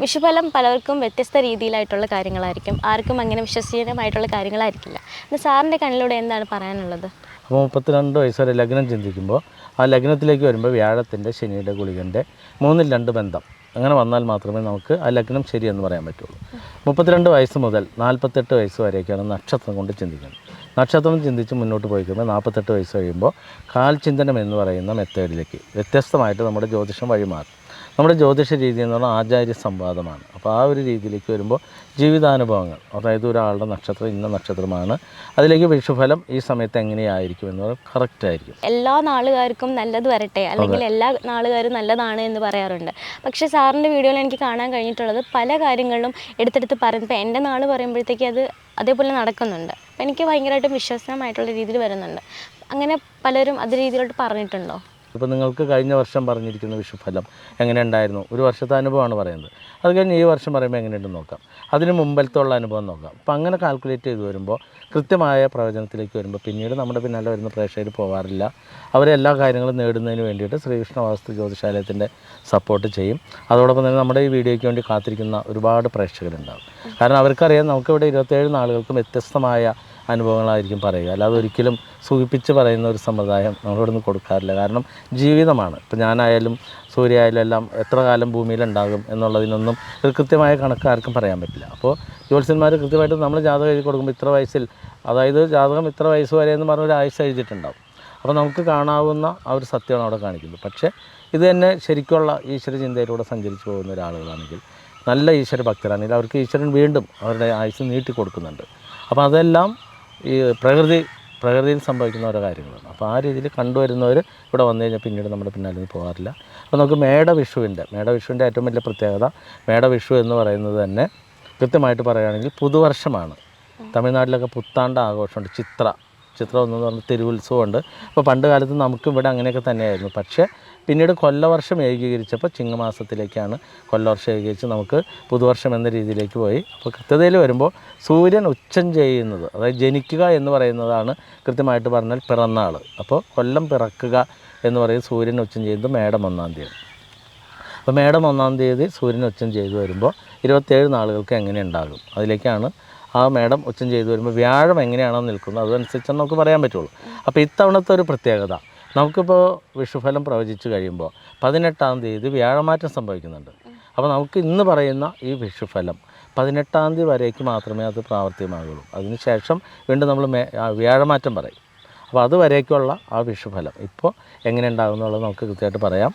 വിഷുഫലം പലർക്കും വ്യത്യസ്ത രീതിയിലായിട്ടുള്ള കാര്യങ്ങളായിരിക്കും. ആർക്കും അങ്ങനെ വിശ്വസനീയമായിട്ടുള്ള കാര്യങ്ങളായിരിക്കില്ല. എന്നാൽ സാറിന്റെ കണ്ണിലൂടെ എന്താണ് പറയാനുള്ളത്? അപ്പോൾ മുപ്പത്തിരണ്ട് വയസ്സ് വരെ ലഗ്നം ചിന്തിക്കുമ്പോൾ ആ ലഗ്നത്തിലേക്ക് വരുമ്പോൾ വ്യാഴത്തിന്റെ ശനിയുടെ ഗുളികന്റെ മൂന്നിൽ രണ്ട് ബന്ധം. അങ്ങനെ വന്നാൽ മാത്രമേ നമുക്ക് ആ ലഗ്നം ശരിയെന്ന് പറയാൻ പറ്റുള്ളൂ. മുപ്പത്തിരണ്ട് വയസ്സ് മുതൽ നാൽപ്പത്തെട്ട് വയസ്സ് വരെയൊക്കെയാണ് നക്ഷത്രം കൊണ്ട് ചിന്തിക്കുന്നത്. നക്ഷത്രം ചിന്തിച്ച് മുന്നോട്ട് പോയി കഴിയുമ്പോൾ നാൽപ്പത്തെട്ട് വയസ്സ് കഴിയുമ്പോൾ കാൽചിന്തനം എന്ന് പറയുന്ന മെത്തേഡിലേക്ക് വ്യത്യസ്തമായിട്ട് നമ്മുടെ ജ്യോതിഷം വഴിമാറും. നമ്മുടെ ജ്യോതിഷ രീതി എന്ന് പറഞ്ഞാൽ ആചാര്യ സംവാദമാണ്. അപ്പോൾ ആ ഒരു രീതിയിലേക്ക് വരുമ്പോൾ ജീവിതാനുഭവങ്ങൾ അതായത് ഒരാളുടെ നക്ഷത്രം ഇന്ന നക്ഷത്രമാണ് അതിലേക്ക് വിഷുഫലം ഈ സമയത്ത് എങ്ങനെയായിരിക്കും എന്നത് കറക്റ്റ് ആയിരിക്കും. എല്ലാ നാളുകാർക്കും നല്ലത് വരട്ടെ അല്ലെങ്കിൽ എല്ലാ നാളുകാരും നല്ലതാണ് എന്ന് പറയാറുണ്ട്. പക്ഷേ സാറിന്റെ വീഡിയോയിൽ എനിക്ക് കാണാൻ കഴിഞ്ഞിട്ടുള്ളത് പല കാര്യങ്ങളിലും എടുത്തെടുത്ത് പറയുന്നത് എന്റെ നാൾ പറയുമ്പോഴത്തേക്ക് അത് അതേപോലെ നടക്കുന്നുണ്ട്. അപ്പം എനിക്ക് ഭയങ്കരമായിട്ടും വിശ്വസനമായിട്ടുള്ള രീതിയിൽ വരുന്നുണ്ട്. അങ്ങനെ പലരും അത് രീതിയിലോട്ട് പറഞ്ഞിട്ടുണ്ടോ? ഇപ്പോൾ നിങ്ങൾക്ക് കഴിഞ്ഞ വർഷം പറഞ്ഞിരിക്കുന്ന വിഷുഫലം എങ്ങനെ ഉണ്ടായിരുന്നു ഒരു വർഷത്തെ അനുഭവമാണ് പറയുന്നത്. അത് കഴിഞ്ഞ് ഈ വർഷം പറയുമ്പോൾ എങ്ങനെയുണ്ടെന്ന് നോക്കാം. അതിന് മുമ്പലത്തെ ഉള്ള അനുഭവം നോക്കാം. അപ്പോൾ അങ്ങനെ കാൽക്കുലേറ്റ് ചെയ്ത് വരുമ്പോൾ കൃത്യമായ പ്രവചനത്തിലേക്ക് വരുമ്പോൾ പിന്നീട് നമ്മുടെ പിന്നാലെ വരുന്ന പ്രേക്ഷകർ പോകാറില്ല അവരെ എല്ലാ കാര്യങ്ങളും നേടുന്നതിന് വേണ്ടിയിട്ട് ശ്രീകൃഷ്ണ വാസ്തു ജ്യോതിശാലയത്തിന്റെ സപ്പോർട്ട് ചെയ്യും. അതോടൊപ്പം തന്നെ നമ്മുടെ ഈ വീഡിയോയ്ക്ക് വേണ്ടി കാത്തിരിക്കുന്ന ഒരുപാട് പ്രേക്ഷകരുണ്ടാകും കാരണം അവർക്കറിയാം നമുക്കിവിടെ ഇരുപത്തേഴ് നാളുകൾക്കും വ്യത്യസ്തമായ അനുഭവങ്ങളായിരിക്കും പറയുക. അല്ലാതെ ഒരിക്കലും സൂചിപ്പിച്ച് പറയുന്ന ഒരു സമ്പ്രദായം നമ്മളിവിടെ നിന്ന് കൊടുക്കാറില്ല. കാരണം ജീവിതമാണ്. ഇപ്പം ഞാനായാലും സൂര്യ ആയാലും എല്ലാം എത്ര കാലം ഭൂമിയിലുണ്ടാകും എന്നുള്ളതിനൊന്നും ഒരു കൃത്യമായ കണക്ക് ആർക്കും പറയാൻ പറ്റില്ല. അപ്പോൾ ജ്യോത്സ്യന്മാർ കൃത്യമായിട്ട് നമ്മൾ ജാതകം എഴുതി കൊടുക്കുമ്പോൾ ഇത്ര വയസ്സിൽ അതായത് ജാതകം ഇത്ര വയസ്സ് വരെ എന്ന് പറഞ്ഞ ഒരു ആയുസ് എഴുതിയിട്ടുണ്ടാവും. അപ്പോൾ നമുക്ക് കാണാവുന്ന ആ ഒരു സത്യമാണ് അവിടെ കാണിക്കുന്നത്. പക്ഷേ ഇത് തന്നെ ശരിക്കുള്ള ഈശ്വര ചിന്തയിലൂടെ സഞ്ചരിച്ചു പോകുന്ന ഒരാളുകളാണെങ്കിൽ നല്ല ഈശ്വര ഭക്തരാണെങ്കിൽ അവർക്ക് ഈശ്വരൻ വീണ്ടും അവരുടെ ആയുസ് നീട്ടി കൊടുക്കുന്നുണ്ട് അപ്പോൾ അതെല്ലാം ഈ പ്രകൃതി പ്രകൃതിയിൽ സംഭവിക്കുന്ന ഓരോ കാര്യങ്ങളാണ്. അപ്പോൾ ആ രീതിയിൽ കണ്ടുവരുന്നവർ ഇവിടെ വന്നു കഴിഞ്ഞാൽ പിന്നീട് നമ്മുടെ പിന്നാലെ നിന്ന് പോകാറില്ല. അപ്പോൾ നമുക്ക് മേട വിഷുവിന്റെ മേട വിഷുവിന്റെ ഏറ്റവും വലിയ പ്രത്യേകത മേട വിഷു എന്ന് പറയുന്നത് തന്നെ കൃത്യമായിട്ട് പറയുകയാണെങ്കിൽ പുതുവർഷമാണ്. തമിഴ്നാട്ടിലൊക്കെ പുത്താണ്ട് ആഘോഷമുണ്ട്. ചിത്ര ചിത്രം എന്ന് പറഞ്ഞ തിരുവുത്സവമുണ്ട്. അപ്പോൾ പണ്ട് കാലത്ത് നമുക്കും ഇവിടെ അങ്ങനെയൊക്കെ തന്നെയായിരുന്നു. പക്ഷേ പിന്നീട് കൊല്ലവർഷം ഏകീകരിച്ചപ്പോൾ ചിങ്ങമാസത്തിലേക്കാണ് കൊല്ലവർഷം ഏകീകരിച്ച് നമുക്ക് പുതുവർഷം എന്ന രീതിയിലേക്ക് പോയി. അപ്പോൾ കൃത്യതയിൽ വരുമ്പോൾ സൂര്യൻ ഉച്ചം ചെയ്യുന്നത് അതായത് ജനിക്കുക എന്ന് പറയുന്നതാണ് കൃത്യമായിട്ട് പറഞ്ഞാൽ പിറന്നാൾ അപ്പോൾ കൊല്ലം പിറക്കുക എന്ന് പറയുന്നത് സൂര്യൻ ഉച്ചം ചെയ്യുന്നത് മേടം ഒന്നാം തീയതി. അപ്പോൾ മേടം ഒന്നാം തീയതി സൂര്യൻ ഉച്ചം ചെയ്തു വരുമ്പോൾ ഇരുപത്തേഴ് നാളുകൾക്ക് എങ്ങനെ ഉണ്ടാകും? അതിലേക്കാണ് ആ മേടം ഉച്ചം ചെയ്തു വരുമ്പോൾ വ്യാഴം എങ്ങനെയാണോ നിൽക്കുന്നത് അതനുസരിച്ച് നമുക്ക് പറയാൻ പറ്റുള്ളൂ. അപ്പോൾ ഇത്തവണത്തെ ഒരു പ്രത്യേകത നമുക്കിപ്പോൾ വിഷുഫലം പ്രവചിച്ചു കഴിയുമ്പോൾ പതിനെട്ടാം തീയതി വ്യാഴമാറ്റം സംഭവിക്കുന്നുണ്ട്. അപ്പോൾ നമുക്ക് ഇന്ന് പറയുന്ന ഈ വിഷുഫലം പതിനെട്ടാം തീയതി വരേക്ക് മാത്രമേ അത് പ്രാവർത്തികമാകുള്ളൂ. അതിനുശേഷം വീണ്ടും നമ്മൾ വ്യാഴമാറ്റം പറയും. അപ്പോൾ അതുവരേക്കുള്ള ആ വിഷുഫലം ഇപ്പോൾ എങ്ങനെ ഉണ്ടാകും എന്നുള്ളത് നമുക്ക് കൃത്യമായിട്ട് പറയാം.